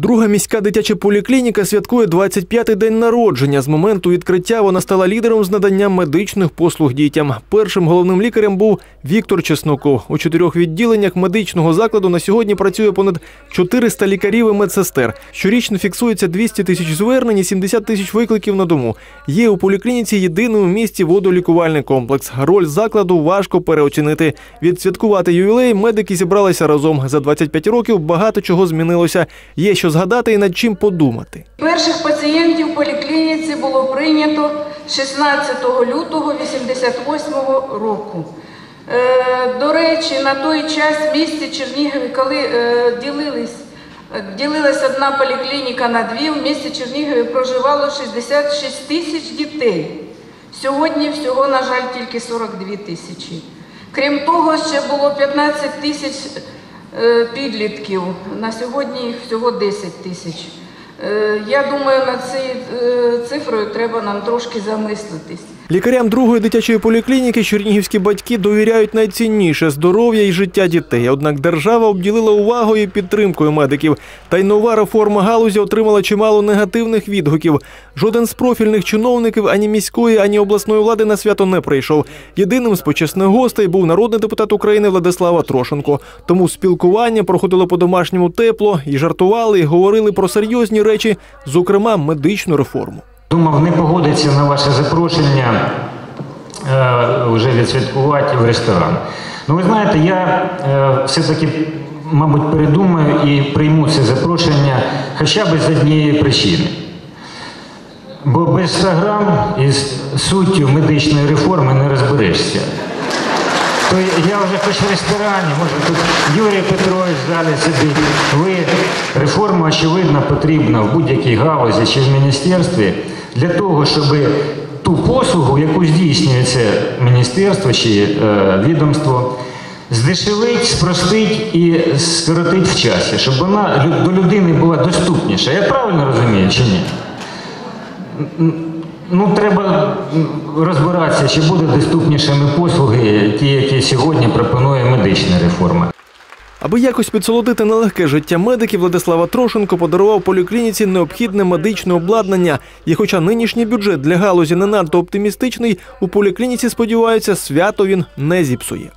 Друга міська дитяча поліклініка святкує 25-й день народження. З моменту відкриття вона стала лідером з надання медичних послуг дітям. Першим головним лікарем був Віктор Чесноков. У чотирьох відділеннях медичного закладу на сьогодні працює понад 400 лікарів і медсестер. Щорічно фіксується 200 тисяч звернень і 70 тисяч викликів на дому. Є у поліклініці єдиний у місті водолікувальний комплекс. Роль закладу важко переоцінити. Відсвяткувати ювілей медики зібралися разом. За 25 років багато чого змінилося. Є що згадати і над чим подумати. Перших пацієнтів в поліклініці було прийнято 16 лютого 88 року. Е, До речі, на той час в місті Чернігові, коли е, ділились, ділилась одна поліклініка на дві, в місті Чернігові проживало 66 тисяч дітей. Сьогодні всього, на жаль, тільки 42 тисячі. Крім того, ще було 15 тисяч підлітків. На сьогодні їх всього 10 тисяч. Е, Я думаю, над цією е, цифрою треба нам трошки замислитись. Лікарям другої дитячої поліклініки чернігівські батьки довіряють найцінніше здоров'я і життя дітей. Однак держава обділила увагою і підтримкою медиків. Та й нова реформа галузі отримала чимало негативних відгуків. Жоден з профільних чиновників ані міської, ані обласної влади на свято не прийшов. Єдиним з почесних гостей був народний депутат України Владислава Трошенко. Тому спілкування проходило по-домашньому тепло і жартували, і говорили про серйозні речі, зокрема медичну реформу. Думав, не погодиться на ваше запрошення е, вже відсвяткувати в ресторан. Ну, ви знаєте, я е, все-таки, мабуть, передумаю і прийму це запрошення хоча б з однієї причини. Бо без 100 грам із суттю медичної реформи не розберешся. То я вже хоч в ресторані, може тут Юрій Петрович в залі сидить. Ви реформа, очевидно, потрібна в будь-якій галузі чи в міністерстві для того, щоб ту послугу, яку здійснює це міністерство чи е, відомство, здешевить, спростить і скоротить в часі, щоб вона до людини була доступніша. Я правильно розумію чи ні? Ну, треба розбиратися, чи буде доступнішими послуги, ті, які сьогодні пропонує медична реформа. Аби якось підсолодити нелегке життя медиків, Владислава Трошенко подарував поліклініці необхідне медичне обладнання. І хоча нинішній бюджет для галузі не надто оптимістичний, у поліклініці сподіваються, свято він не зіпсує.